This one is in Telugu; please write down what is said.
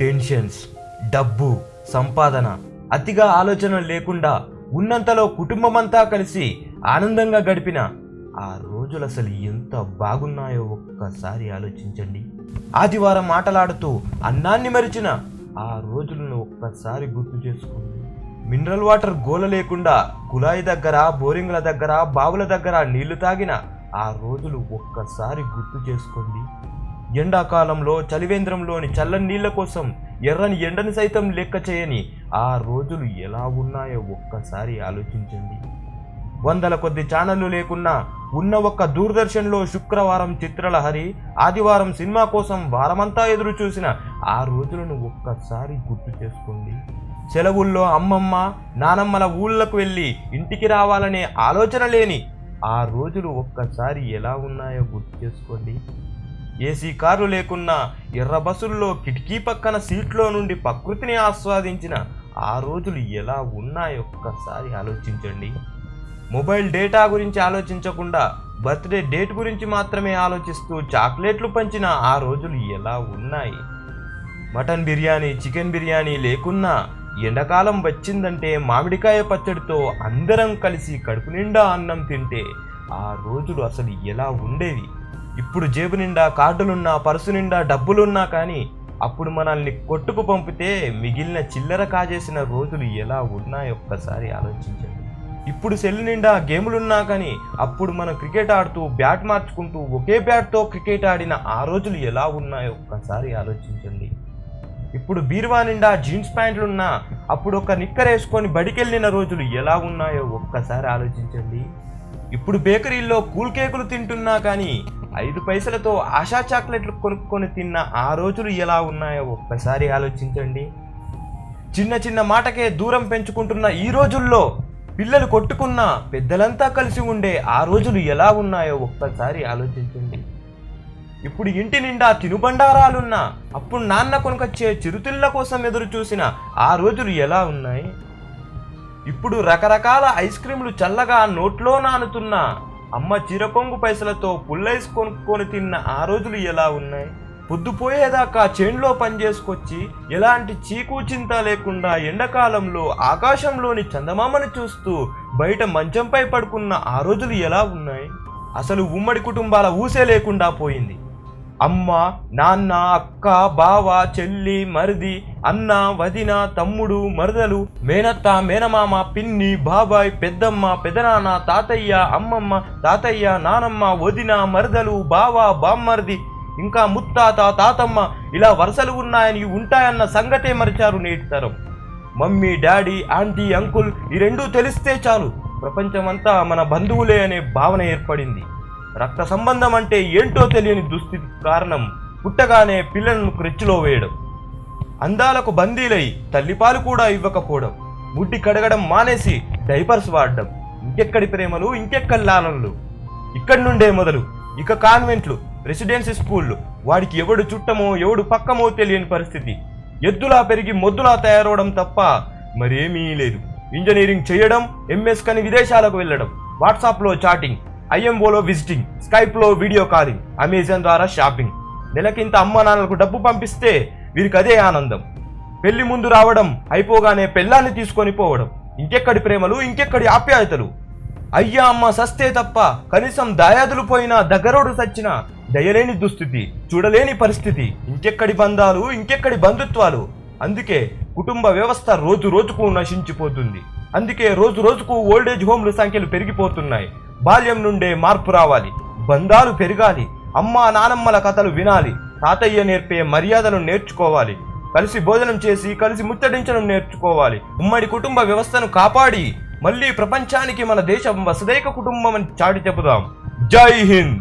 టెన్షన్స్ డబ్బు సంపాదన అతిగా ఆలోచన లేకుండా ఉన్నంతలో కుటుంబమంతా కలిసి ఆనందంగా గడిపిన ఆ రోజులు అసలు ఎంత బాగున్నాయో ఒక్కసారి ఆలోచించండి. ఆదివారం ఆటలాడుతూ అన్నాన్ని మరిచిన ఆ రోజులను ఒక్కసారి గుర్తు చేసుకోండి. మినరల్ వాటర్ గోల లేకుండా కుళాయి దగ్గర బోరింగ్ల దగ్గర బావుల దగ్గర నీళ్ళు తాగిన ఆ రోజులు ఒక్కసారి గుర్తు చేసుకోండి. ఎండాకాలంలో చలివేంద్రంలోని చల్లని నీళ్ళ కోసం ఎర్రని ఎండని సైతం లెక్క చేయని ఆ రోజులు ఎలా ఉన్నాయో ఒక్కసారి ఆలోచించండి. వందల కొద్ది ఛానళ్ళు లేకున్నా ఉన్న ఒక్క దూరదర్శన్లో శుక్రవారం చిత్రలహరి ఆదివారం సినిమా కోసం వారమంతా ఎదురు చూసిన ఆ రోజులను ఒక్కసారి గుర్తు చేసుకోండి. సెలవుల్లో అమ్మమ్మ నానమ్మల ఊళ్ళకు వెళ్ళి ఇంటికి రావాలనే ఆలోచన లేని ఆ రోజులు ఒక్కసారి ఎలా ఉన్నాయో గుర్తు చేసుకోండి. ఏసీ కారు లేకున్నా ఎర్ర బస్సుల్లో కిటికీ పక్కన సీట్లో నుండి ప్రకృతిని ఆస్వాదించిన ఆ రోజులు ఎలా ఉన్నాయో ఒక్కసారి ఆలోచించండి. మొబైల్ డేటా గురించి ఆలోచించకుండా బర్త్డే డేట్ గురించి మాత్రమే ఆలోచిస్తూ చాక్లెట్లు పంచిన ఆ రోజులు ఎలా ఉన్నాయి? మటన్ బిర్యానీ చికెన్ బిర్యానీ లేకున్నా ఎండాకాలం వచ్చిందంటే మామిడికాయ పచ్చడితో అందరం కలిసి కడుపు నిండా అన్నం తింటే ఆ రోజులు అసలు ఎలా ఉండేవి? ఇప్పుడు జేబు నిండా కార్డులున్నా పర్సు నిండా డబ్బులున్నా కానీ అప్పుడు మనల్ని కొట్టుకు పంపితే మిగిలిన చిల్లర కాజేసిన రోజులు ఎలా ఉన్నాయో ఒక్కసారి ఆలోచించండి. ఇప్పుడు సెల్ నిండా గేములున్నా కానీ అప్పుడు మనం క్రికెట్ ఆడుతూ బ్యాట్ మార్చుకుంటూ ఒకే బ్యాట్తో క్రికెట్ ఆడిన ఆ రోజులు ఎలా ఉన్నాయో ఒక్కసారి ఆలోచించండి. ఇప్పుడు బీరువా నిండా జీన్స్ ప్యాంట్లున్నా అప్పుడు ఒక నిక్కర్ వేసుకొని బడికెళ్ళిన రోజులు ఎలా ఉన్నాయో ఒక్కసారి ఆలోచించండి. ఇప్పుడు బేకరీల్లో కూల్ కేకులు తింటున్నా కానీ ఐదు పైసలతో ఆశా చాక్లెట్లు కొనుక్కొని తిన్న ఆ రోజులు ఎలా ఉన్నాయో ఒక్కసారి ఆలోచించండి. చిన్న చిన్న మాటకే దూరం పెంచుకుంటున్న ఈ రోజుల్లో పిల్లలు కొట్టుకున్నా పెద్దలంతా కలిసి ఉండే ఆ రోజులు ఎలా ఉన్నాయో ఒక్కసారి ఆలోచించండి. ఇప్పుడు ఇంటి నిండా తినుబండారాలున్నా అప్పుడు నాన్న కొనుకొచ్చే చిరుతిళ్ళ కోసం ఎదురు చూసిన ఆ రోజులు ఎలా ఉన్నాయి? ఇప్పుడు రకరకాల ఐస్ క్రీంలు చల్లగా నోట్లో నానుతున్నా అమ్మ చిరకొంగు పైసలతో పుల్లైస్ కొనుక్కొని తిన్న ఆ రోజులు ఎలా ఉన్నాయి? పొద్దుపోయేదాకా చేన్లో పనిచేసుకొచ్చి ఎలాంటి చీకు చింత లేకుండా ఎండాకాలంలో ఆకాశంలోని చందమామను చూస్తూ బయట మంచంపై పడుకున్న ఆ రోజులు ఎలా ఉన్నాయి? అసలు ఉమ్మడి కుటుంబాల ఊసే లేకుండా పోయింది. అమ్మ నాన్న అక్క బావ చెల్లి మరిది అన్న వదిన తమ్ముడు మరదలు మేనత్త మేనమామ పిన్ని బాబాయ్ పెద్దమ్మ పెదనాన్న తాతయ్య అమ్మమ్మ తాతయ్య నానమ్మ వదిన మరదలు బావ బామ్మర్ది ఇంకా ముత్తాత తాతమ్మ ఇలా వరుసలు ఉన్నాయని ఉంటాయన్న సంగతే మరిచారు నేటి తరం. మమ్మీ డాడీ ఆంటీ అంకుల్ ఈ రెండూ తెలిస్తే చాలు. ప్రపంచమంతా మన బంధువులే అనే భావన ఏర్పడింది. రక్త సంబంధం అంటే ఏంటో తెలియని దుస్థితి కారణం పుట్టగానే పిల్లలను క్రెచ్చులో వేయడం. అందాలకు బందీలై తల్లిపాలు కూడా ఇవ్వకపోవడం. ముడ్డి కడగడం మానేసి డైపర్స్ వాడడం. ఇంకెక్కడి ప్రేమలు ఇంకెక్కడి లాలనలు. ఇక్కడి నుండే మొదలు. ఇక కాన్వెంట్లు రెసిడెన్సీ స్కూళ్ళు వాడికి ఎవడు చుట్టమో ఎవడు పక్కమో తెలియని పరిస్థితి. ఎద్దులా పెరిగి మొద్దులా తయారవడం తప్ప మరేమీ లేదు. ఇంజనీరింగ్ చేయడం ఎంఎస్ కని విదేశాలకు వెళ్ళడం. వాట్సాప్లో చాటింగ్. ఐఎంఓలో విజిటింగ్ స్కైప్లో వీడియో కాలింగ్ అమెజాన్ ద్వారా షాపింగ్. నెలకింత అమ్మ నాన్నలకు డబ్బు పంపిస్తే వీరికి అదే ఆనందం. పెళ్ళి ముందు రావడం అయిపోగానే పెళ్ళాన్ని తీసుకొని పోవడం. ఇంకెక్కడి ప్రేమలు ఇంకెక్కడి ఆప్యాయతలు? అయ్యా అమ్మ సస్తే తప్ప కనీసం దాయాదులు పోయినా దగ్గరోడు సచ్చిన దయలేని దుస్థితి చూడలేని పరిస్థితి. ఇంకెక్కడి బంధాలు ఇంకెక్కడి బంధుత్వాలు? అందుకే కుటుంబ వ్యవస్థ రోజు రోజుకు నశించిపోతుంది. అందుకే రోజు రోజుకు ఓల్డేజ్ హోమ్ల సంఖ్యలు పెరిగిపోతున్నాయి. బాల్యం నుండే మార్పు రావాలి. బంధాలు పెరగాలి. అమ్మా నానమ్మల కథలు వినాలి. తాతయ్య నేర్పే మర్యాదలు నేర్చుకోవాలి. కలిసి భోజనం చేసి కలిసి ముచ్చటించడం నేర్చుకోవాలి. ఉమ్మడి కుటుంబ వ్యవస్థను కాపాడి మళ్ళీ ప్రపంచానికి మన దేశం వసుదైక కుటుంబం అని చాటి చెబుదాం. జై హింద్!